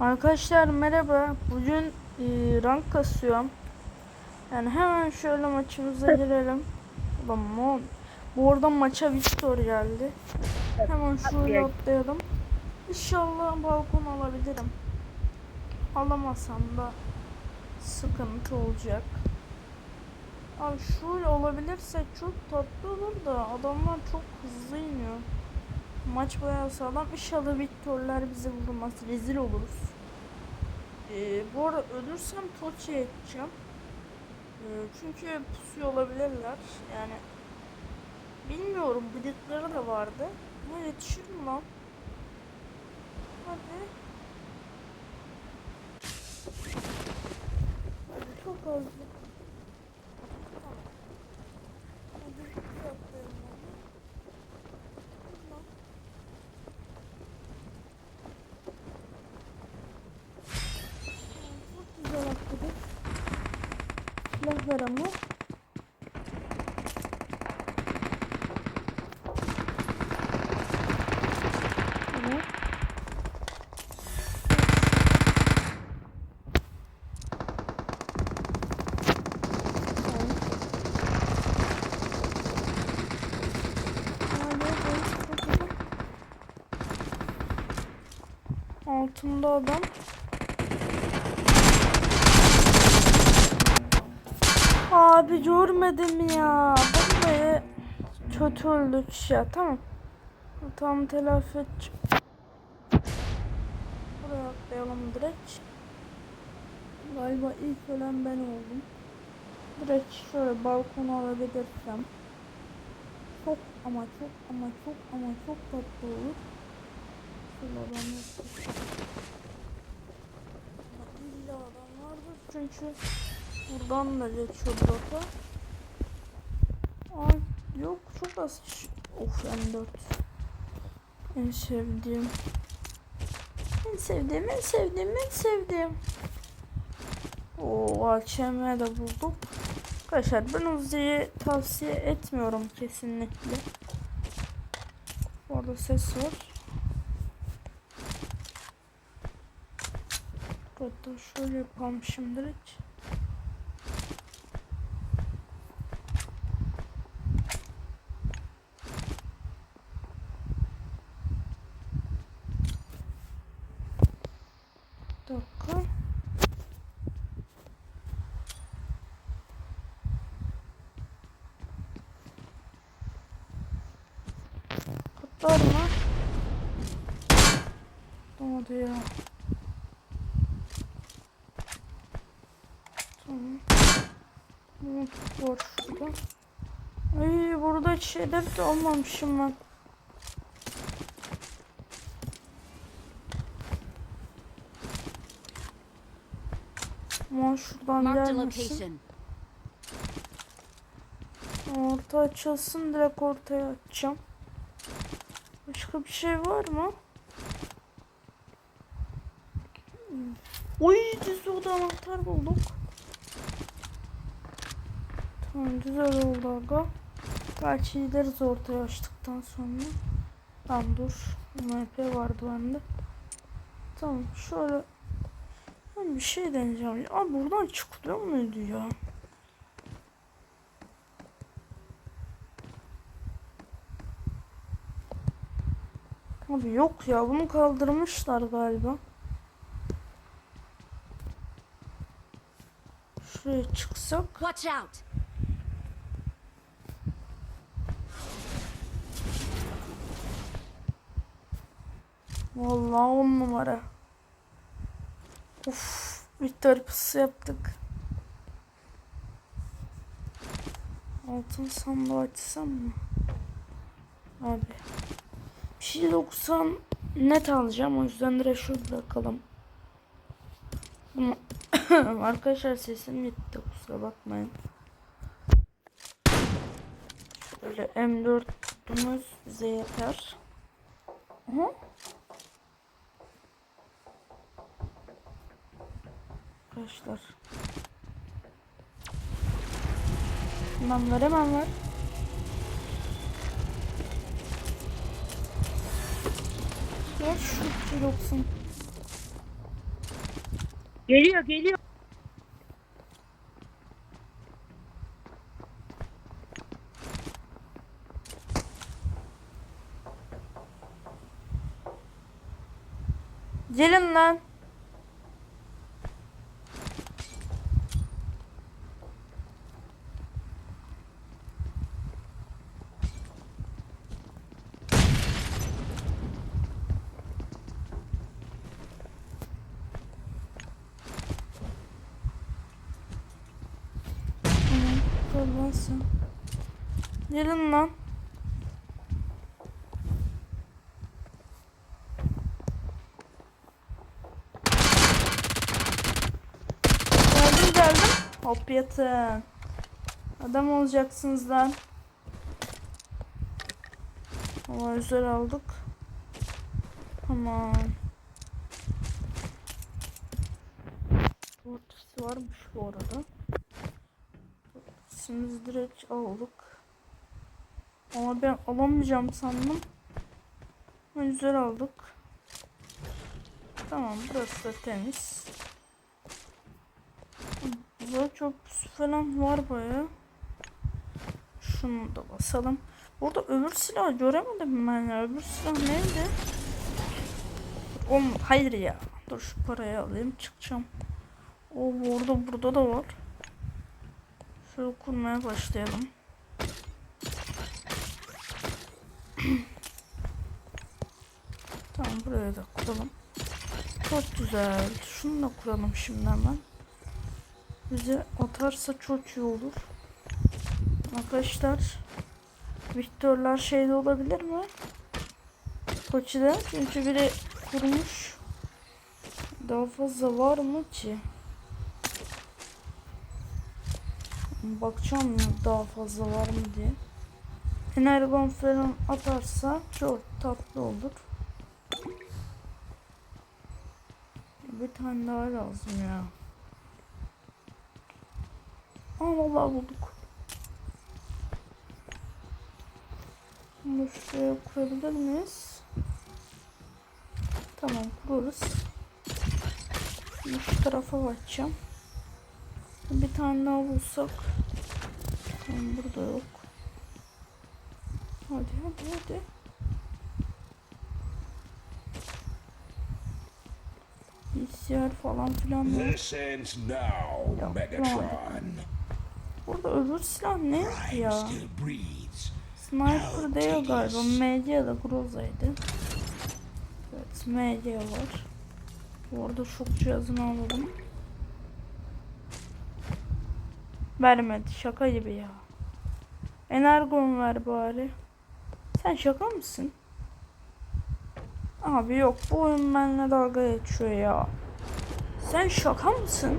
Arkadaşlar merhaba. Bugün e, rank kasıyorum. Yani hemen şöyle maçımıza girelim. Mon. Bu arada maça Victor geldi. Hemen şöyle atlayalım. İnşallah balkon alabilirim. Alamasam da sıkıntı olacak. Abi şöyle olabilirse çok tatlı olur da adamlar çok hızlı iniyor. Maç bayağı sağlam. İnşallah Victor'lar bizi vurmaz. Rezil oluruz. Ee, bu arada ölürsem Toçi edeceğim. Ee, çünkü pusuyor olabilirler. Yani bilmiyorum. Bıdıkları da vardı. Ama yetişir mi lan? Hadi. Hadi çok az. Tamam. Hadi bir atlayalım hadi. Tamam. Çok güzel atladık. Ama. Evet. Altında adam. Abi görmedim ya. Vallahi kötü öldük ya. Tamam. Tam telafi edeceğim. Buraya atlayalım direkt. Galiba ilk ölen ben oldum. Direkt şöyle balkona alabilirsem. Çok ama çok ama çok ama çok tatlı olur. Şöyle adamlar illa adam vardır çünkü buradan da geçiyor burada. Ay yok çok az. Of M4. En sevdiğim. En sevdiğim, en sevdiğim, en sevdiğim. Oo AKM de bulduk. Arkadaşlar ben Uzi'yi tavsiye etmiyorum kesinlikle. Orada ses var. Hatta şöyle yapalım şimdilik. Bir dakika. Katlar mı? Olmadı ya. Tamam. Mont var şurada. Burada hedef de almamışım ben. Ama şuradan gelmesin. Orta açılsın direkt ortaya açacağım. Başka bir şey var mı? Oy düz oldu anahtar bulduk. Tamam güzel oldu aga. Belki gideriz ortaya açtıktan sonra. Tamam dur. MP vardı bende. Tamam şöyle ben bir şey deneyeceğim. Abi buradan çıkılıyor muydu ya? Abi yok ya bunu kaldırmışlar galiba. Şuraya çıksak. Watch out! Vallahi on numara. Uf, Victor pusu yaptık. Altın sandığı açsam mı? Abi. Bir şey 90 net alacağım o yüzden direkt şöyle bırakalım. Arkadaşlar sesim gitti kusura bakmayın. Şöyle M4'ümüz bize yeter. Aha. Arkadaşlar. Ver hemen ver. Ver şu 90. Geliyor geliyor. Gelin lan. Tamam, sen. Gelin lan. Geldim geldim. Hop yatın. Adam olacaksınız lan. Ama güzel aldık. Tamam. Ortası varmış bu arada. Şimdi direkt aldık. Ama ben alamayacağım sandım. Güzel aldık. Tamam burası da temiz. Burada çöpüsü falan var baya. Şunu da basalım. Burada öbür silah göremedim ben ya. Öbür silah neydi? Oğlum hayır ya. Dur şu parayı alayım çıkacağım. O burada burada da var. Şöyle kurmaya başlayalım. tamam buraya da kuralım. Çok güzel. Şunu da kuralım şimdi hemen. Bize atarsa çok iyi olur. Arkadaşlar Victor'lar şeyde olabilir mi? Koçi'de çünkü biri kurmuş. Daha fazla var mı ki? Bakacağım daha fazla var mı diye. Energon falan atarsa çok tatlı olur. Bir tane daha lazım ya. Aa vallahi bulduk. Bunu şuraya kurabilir miyiz? Tamam. Şimdi şu tarafa bakacağım. Bir tane daha bulsak. Tamam burada yok. Hadi hadi hadi. Bilgisayar falan filan yok. Now, Yeah, Megatron. Burada öbür silah ne ya? Sniper değil galiba. MG ya da Groza'ydı. Evet MG var. Bu arada şok cihazını alalım. Vermedi. Şaka gibi ya. Energon ver bari. Sen şaka mısın? Abi yok bu oyun benimle dalga geçiyor ya. Sen şaka mısın?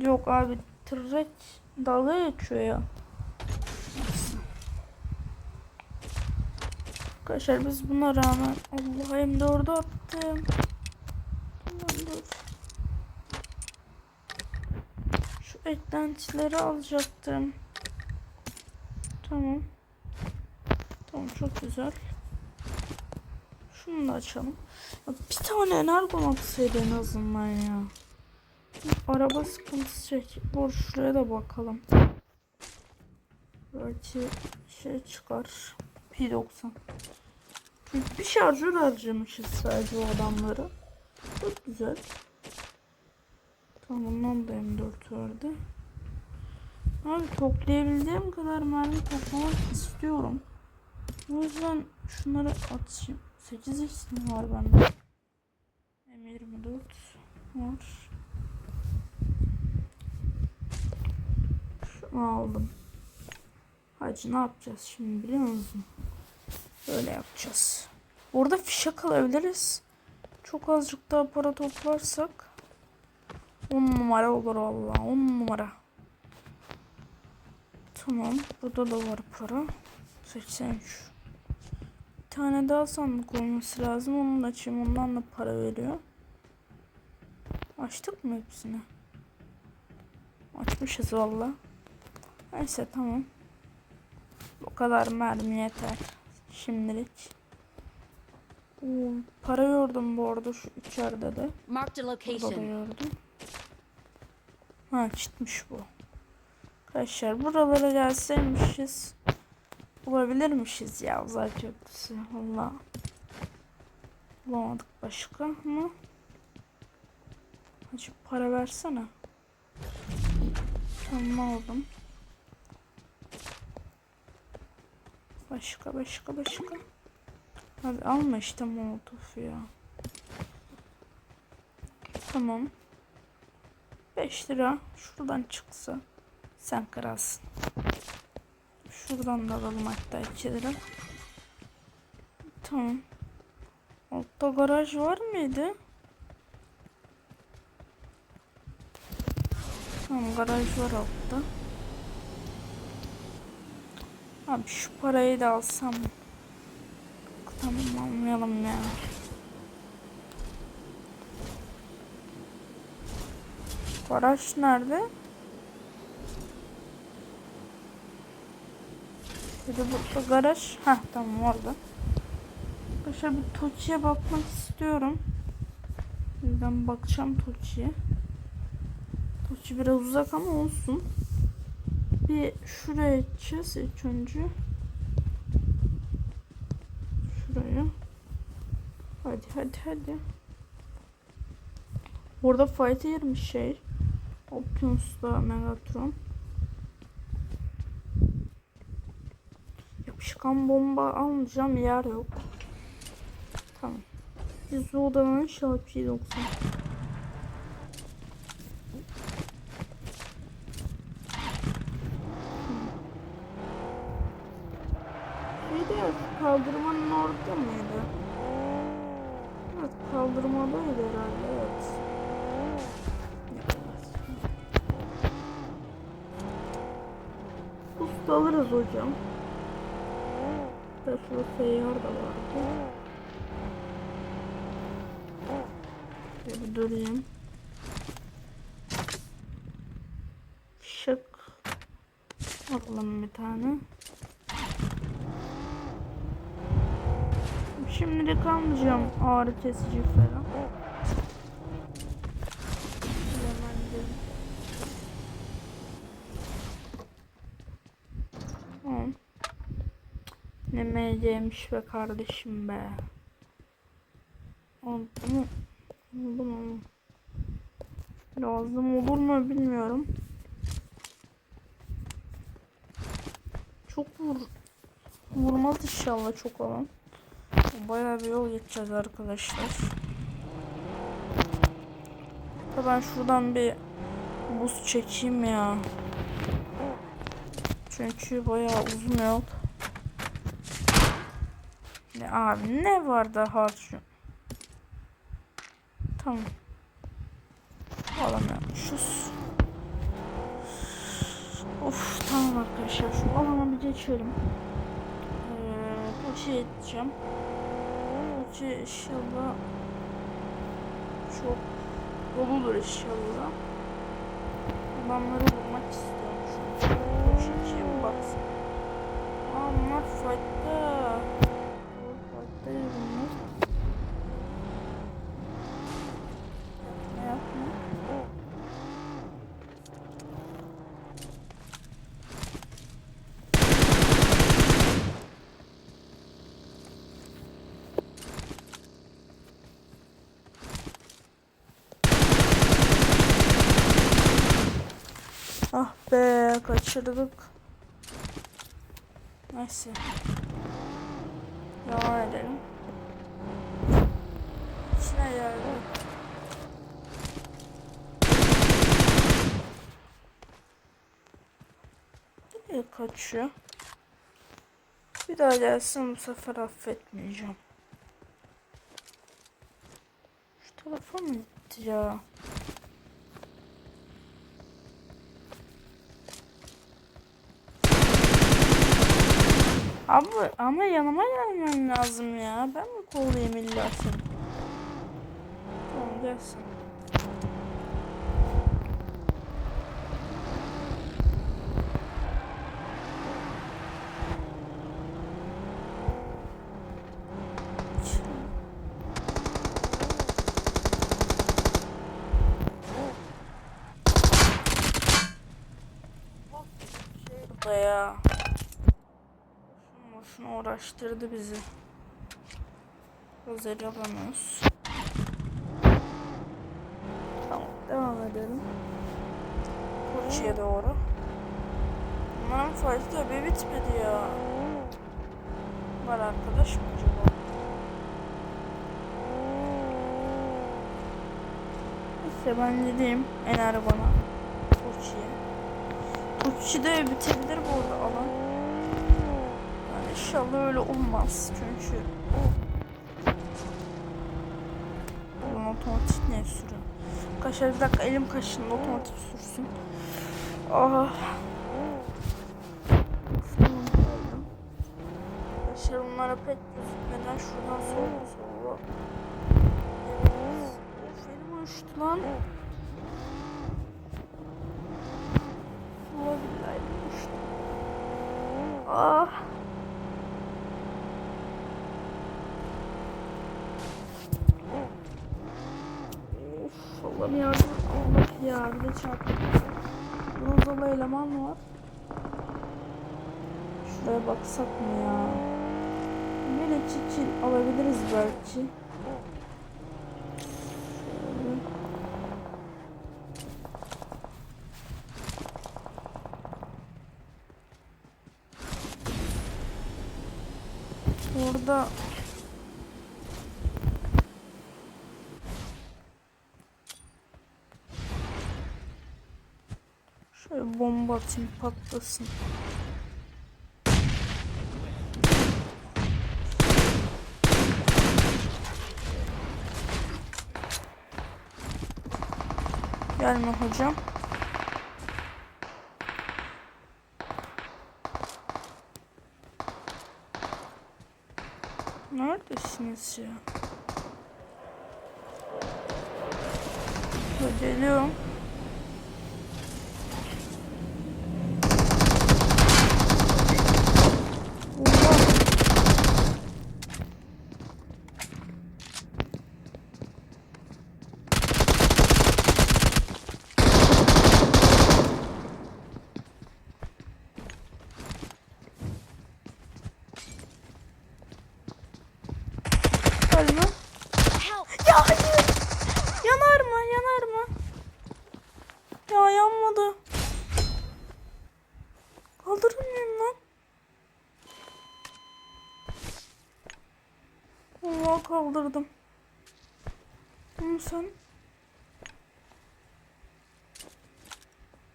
Yok abi tırrek dalga geçiyor ya. Arkadaşlar biz buna rağmen Allah hem de orada attım. Tamam dur. Şu eklentileri alacaktım. Tamam. Tamam çok güzel. Şunu da açalım. Ya Bir tane energon atsaydı en azından ya. Araba sıkıntısı çek. Dur şuraya da bakalım. Belki şey çıkar. P90. Çünkü bir şarjör harcamışız sadece o adamları. Çok güzel. Tamam bundan da M4 vardı. Abi toplayabildiğim kadar mermi toplamak istiyorum. O yüzden şunları atayım. 8 x var bende? M24 var. Şunu aldım. Hacı ne yapacağız şimdi biliyor musun? Böyle yapacağız. Orada fişek alabiliriz. Çok azıcık daha para toplarsak 10 numara olur valla 10 numara. Tamam burada da var para. 83. Bir tane daha sandık olması lazım. Onu da açayım. Ondan da para veriyor. Açtık mı hepsini? Açmışız valla. Neyse tamam. Bu kadar mermi yeter. Şimdilik. Oo, para gördüm bu arada şu içeride de. Burada da location. Ha çıkmış bu. Arkadaşlar buralara gelseymişiz. Bulabilirmişiz ya uzay köprüsü. Valla. Bulamadık başka ama. Hacı para versene. Tamam aldım. Başka başka başka. Hadi alma işte molotof ya. Tamam. 5 lira şuradan çıksa sen kralsın. Şuradan da alalım hatta 2 lira. Tamam. Altta garaj var mıydı? Tamam garaj var altta. Abi şu parayı da alsam. Tamam almayalım ya. Garaj nerede? Bir de burada garaj. Heh tamam orada. Arkadaşlar bir Tochi'ye bakmak istiyorum. Ben bakacağım Tochi'ye. Tochi biraz uzak ama olsun. Bir şuraya gideceğiz ilk önce. Şuraya. Hadi hadi hadi. Burada fight yermiş şey. Optimus'la Megatron. Yapışkan bomba almayacağım yer yok. Tamam. Biz odanın şalpı 90. Da şurada seyyar da vardı. Şöyle durayım. Şık. Alalım bir tane. Şimdilik almayacağım ağrı kesici falan. Hemen de- Tamam. Ne MC'miş be kardeşim be. Oldu mu? Oldu mu? Lazım olur mu bilmiyorum. Çok vur vurmaz inşallah çok alan. Bayağı bir yol geçeceğiz arkadaşlar. Da Ben şuradan bir buz çekeyim ya. Çünkü bayağı uzun yol. Abi ne var daha şu? Tamam. Alamıyormuşuz. Of tamam arkadaşlar şu alana bir geçelim. Ee, şey edeceğim. Bu şey inşallah çok doludur inşallah. Adamları vurmak istiyorum şu. Bu şey baksın? Aa bunlar Be kaçırdık. Neyse. Devam edelim. İçine geldi. Nereye kaçıyor? Bir daha gelsin bu sefer affetmeyeceğim. Şu tarafa mı gitti ya? Abi ama yanıma gelmen lazım ya. Ben mi kollayayım illa seni? Tamam gelsin. Uğraştırdı bizi. Lazer alamıyoruz. Tamam devam edelim. Koçi'ye doğru. Bunların da bir bitmedi ya. Var arkadaş mı acaba? Neyse ben gideyim en arabana. Koçi'ye. Koçi de bitebilir bu arada alan. İnşallah öyle olmaz çünkü Bunun otomatik ne sürüyor? Kaşar bir dakika elim kaşındı otomatik sürsün. Ah. Kaşar bunlara pek gözükmeden şuradan sola sola. Evet. Uyuştu lan. Elim uyuştu. Ah. Allah'ım yardım. Allah ya bir de çarptı. Rozalı eleman var. Şuraya baksak mı ya? Böyle çiçil alabiliriz belki. Şöyle. Orada Şöyle bomba atayım patlasın. Gelme hocam. Neredesiniz ya? Geliyorum. Oha. Ölme. Ya hayır. Yanar mı? Yanar mı? Ya yanmadı. Kaldırır mıyım lan? Allah kaldırdım. Ama sen...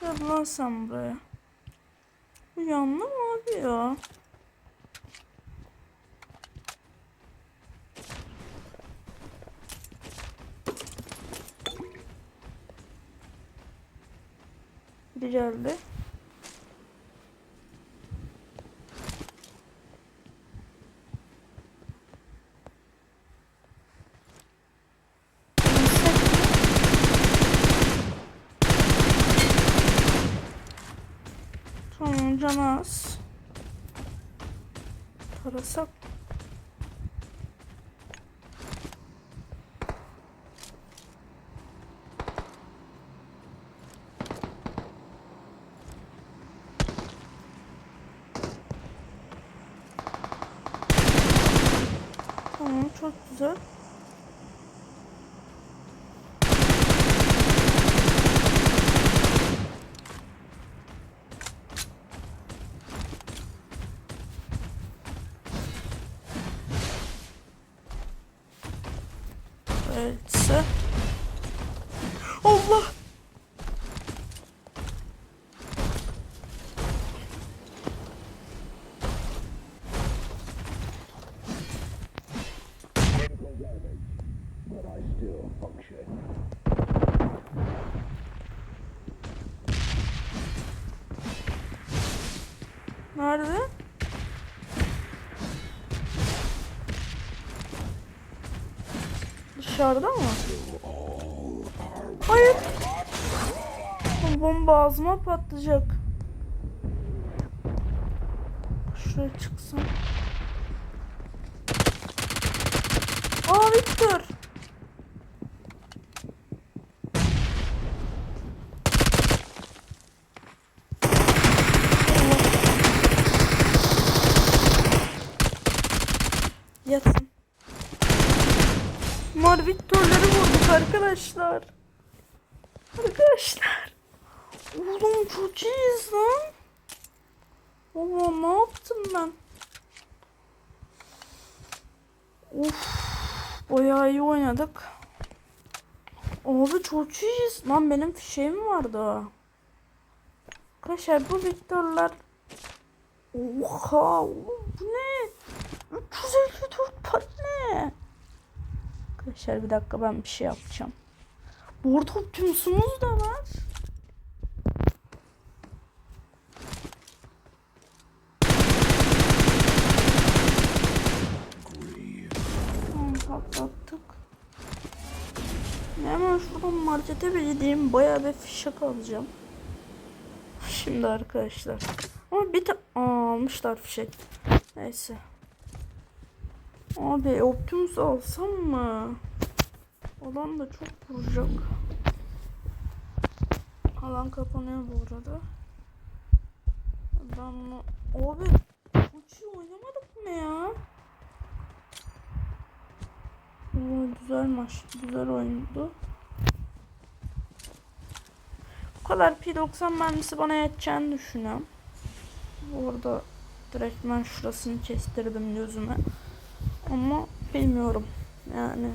Gel lan sen buraya. Bu yanlı mı abi ya? Biri geldi. Canı az. Tamam çok güzel. Nerede? Dışarıda mı? Hayır. Bomba ağzıma patlayacak. Şuraya çıksam. Aa Victor. Arkadaşlar. Arkadaşlar. Oğlum çok iyiyiz lan. Baba ne yaptım ben? Of. Bayağı iyi oynadık. Abi çok iyiyiz. Lan benim fişeğim vardı. Arkadaşlar bu Victor'lar Oha oğlum bu ne? 354 pat ne? Arkadaşlar bir dakika ben bir şey yapacağım. Board Optimus'umuz da var. Tamam patlattık. Hemen şuradan markete bir gideyim. Bayağı bir fişek alacağım. Şimdi arkadaşlar. Ama bir ta Aa, almışlar fişek. Neyse. Abi Optimus alsam mı? Alan da çok vuracak. Alan kapanıyor bu arada. Ben bunu... Abi iyi oynamadık mı ya? Oo, güzel maç, güzel oyundu. Bu kadar P90 mermisi bana yeteceğini düşünüyorum. Orada direkt ben şurasını kestirdim gözüme. Ama bilmiyorum. Yani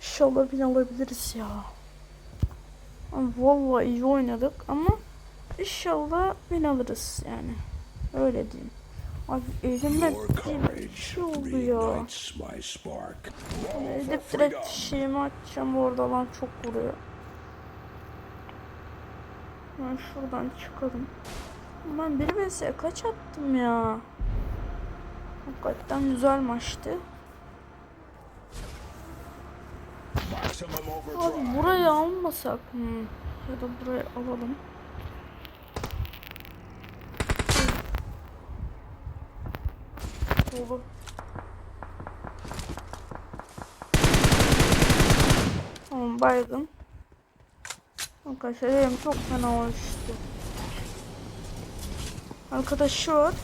inşallah bin alabiliriz ya. Vallahi iyi oynadık ama inşallah bin alırız yani. Öyle diyeyim. Abi elimde bir şey oldu ya. Edip direkt şeyimi açacağım orada lan çok vuruyor. Ben şuradan çıkalım. Ben bir vs kaç attım ya? Hakikaten güzel maçtı. Abi burayı almasak mı? Ya da burayı alalım. Dolu. Tamam baygın. Arkadaşlar elim çok fena oluştu. Arkadaşı var.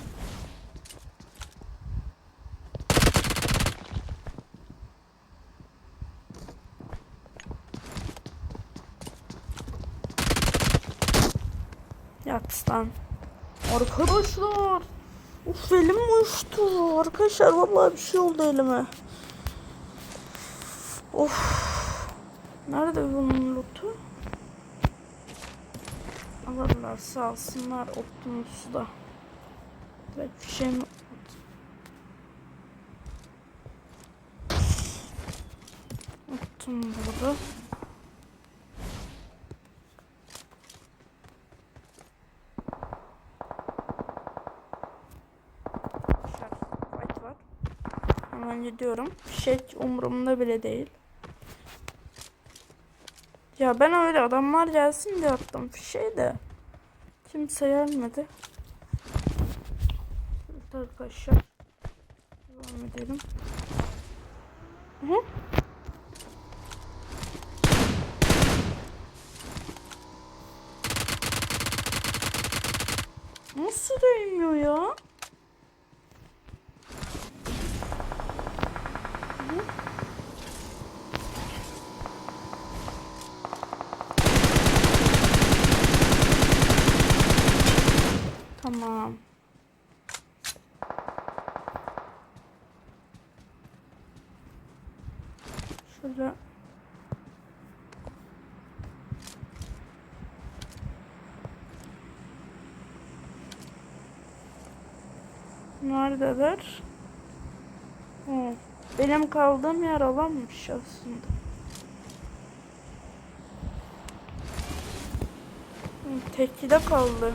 Yat lan. Arkadaşlar. Uf elim uçtu. Arkadaşlar vallahi bir şey oldu elime. Of. Nerede bunun lootu? Alırlarsa alsınlar Optimus'u da. Direkt bir şey mi? Attım burada. Arkadaşlar, Fight var. Hemen Fişek umurumda bile değil. Ya ben öyle adamlar gelsin diye attım fişeği de. Kimse gelmedi. Arkadaşlar. Devam edelim. Hı? Nasıl değmiyor ya? Tamam. Şurada Neredeler? Hı. Benim kaldığım yer alanmış aslında. Tekide kaldı.